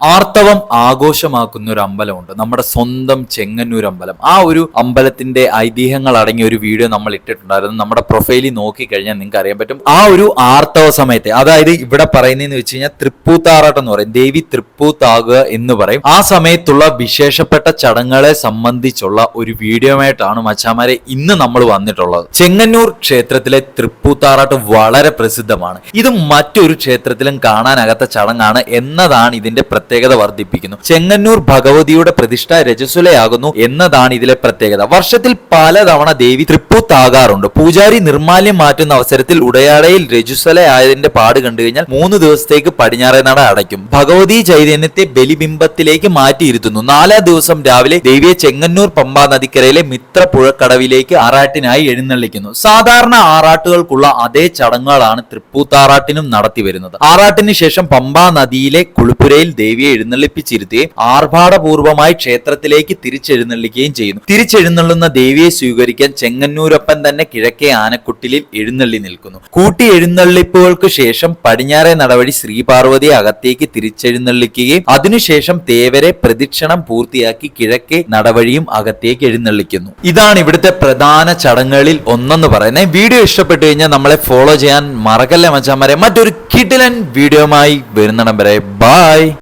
ആർത്തവം ആഘോഷമാക്കുന്ന ഒരു അമ്പലമുണ്ട്. നമ്മുടെ സ്വന്തം ചെങ്ങന്നൂർ അമ്പലം. ആ ഒരു അമ്പലത്തിന്റെ ഐതിഹ്യങ്ങൾ അടങ്ങിയ ഒരു വീഡിയോ നമ്മൾ ഇട്ടിട്ടുണ്ടായിരുന്നു. നമ്മുടെ പ്രൊഫൈലിൽ നോക്കിക്കഴിഞ്ഞാൽ നിങ്ങൾക്ക് അറിയാൻ പറ്റും. ആ ഒരു ആർത്തവ സമയത്തെ അതായത് ഇവിടെ പറയുന്നതെന്ന് വെച്ച് കഴിഞ്ഞാൽ തൃപ്പൂത്താറാട്ടം എന്ന് പറയും. ദേവി തൃപ്പൂത്താകുക എന്ന് പറയും. ആ സമയത്തുള്ള വിശേഷപ്പെട്ട ചടങ്ങുകളെ സംബന്ധിച്ചുള്ള ഒരു വീഡിയോയുമായിട്ടാണ് മച്ചാമാരെ ഇന്ന് നമ്മൾ വന്നിട്ടുള്ളത്. ചെങ്ങന്നൂർ ക്ഷേത്രത്തിലെ തൃപ്പൂത്താറാട്ട് വളരെ പ്രസിദ്ധമാണ്. ഇത് മറ്റൊരു ക്ഷേത്രത്തിലും കാണാനകത്ത ചടങ്ങാണ് എന്നതാണ് ഇതിന്റെ പ്രത്യേകത. വർദ്ധിപ്പിക്കുന്നു. ചെങ്ങന്നൂർ ഭഗവതിയുടെ പ്രതിഷ്ഠ രജസ്വലയാകുന്നു എന്നതാണ് ഇതിലെ പ്രത്യേകത. വർഷത്തിൽ പലതവണ ദേവി തൃപ്പൂത്താകാറുണ്ട്. പൂജാരി നിർമാല്യം മാറ്റുന്ന അവസരത്തിൽ ഉടയാടയിൽ രജുസ്വലയായതിന്റെ പാട് കണ്ടു കഴിഞ്ഞാൽ മൂന്ന് ദിവസത്തേക്ക് പടിഞ്ഞാറേ നട അടയ്ക്കും. ഭഗവതി ചൈതന്യത്തെ ബലിബിംബത്തിലേക്ക് മാറ്റിയിരുത്തുന്നു. നാലാം ദിവസം രാവിലെ ദേവിയെ ചെങ്ങന്നൂർ പമ്പാ നദിക്കരയിലെ മിത്രപ്പുഴക്കടവിലേക്ക് ആറാട്ടിനായി എഴുന്നള്ളിക്കുന്നു. സാധാരണ ആറാട്ടുകൾക്കുള്ള അതേ ചടങ്ങുകളാണ് തൃപ്പൂത്താറാട്ടിനും നടത്തി വരുന്നത് ആറാട്ടിന് ശേഷം പമ്പാ നദിയിലെ കുളിപ്പുരയിൽ ദേവിയെ എഴുന്നള്ളിപ്പിച്ചിരുത്തുകയും ആർഭാടപൂർവമായി ക്ഷേത്രത്തിലേക്ക് തിരിച്ചെഴുന്നള്ളിക്കുകയും ചെയ്യുന്നു. തിരിച്ചെഴുന്നള്ളുന്ന ദേവിയെ സ്വീകരിക്കാൻ ചെങ്ങന്നൂരൊപ്പൻ തന്നെ കിഴക്കേ ആനക്കുട്ടിലിൽ എഴുന്നള്ളി നിൽക്കുന്നു. കൂട്ടി എഴുന്നള്ളിപ്പുകൾക്ക് ശേഷം പടിഞ്ഞാറെ നടവഴി ശ്രീപാർവതിയെ അകത്തേക്ക് തിരിച്ചെഴുന്നള്ളിക്കുകയും അതിനുശേഷം തേവരെ പ്രദക്ഷിണം പൂർത്തിയാക്കി കിഴക്കേ നടവഴിയും അകത്തേക്ക് എഴുന്നള്ളിക്കുന്നു. ഇതാണ് ഇവിടുത്തെ പ്രധാന ചടങ്ങുകളിൽ ഒന്നെന്ന് പറയുന്നത്. വീഡിയോ ഇഷ്ടപ്പെട്ടു കഴിഞ്ഞാൽ നമ്മളെ ഫോളോ ചെയ്യാൻ മറക്കല്ലേ മച്ചാമാരെ? മറ്റൊരു കിടിലൻ വീഡിയോമായി വരുന്നിടം വരെ. ബായ്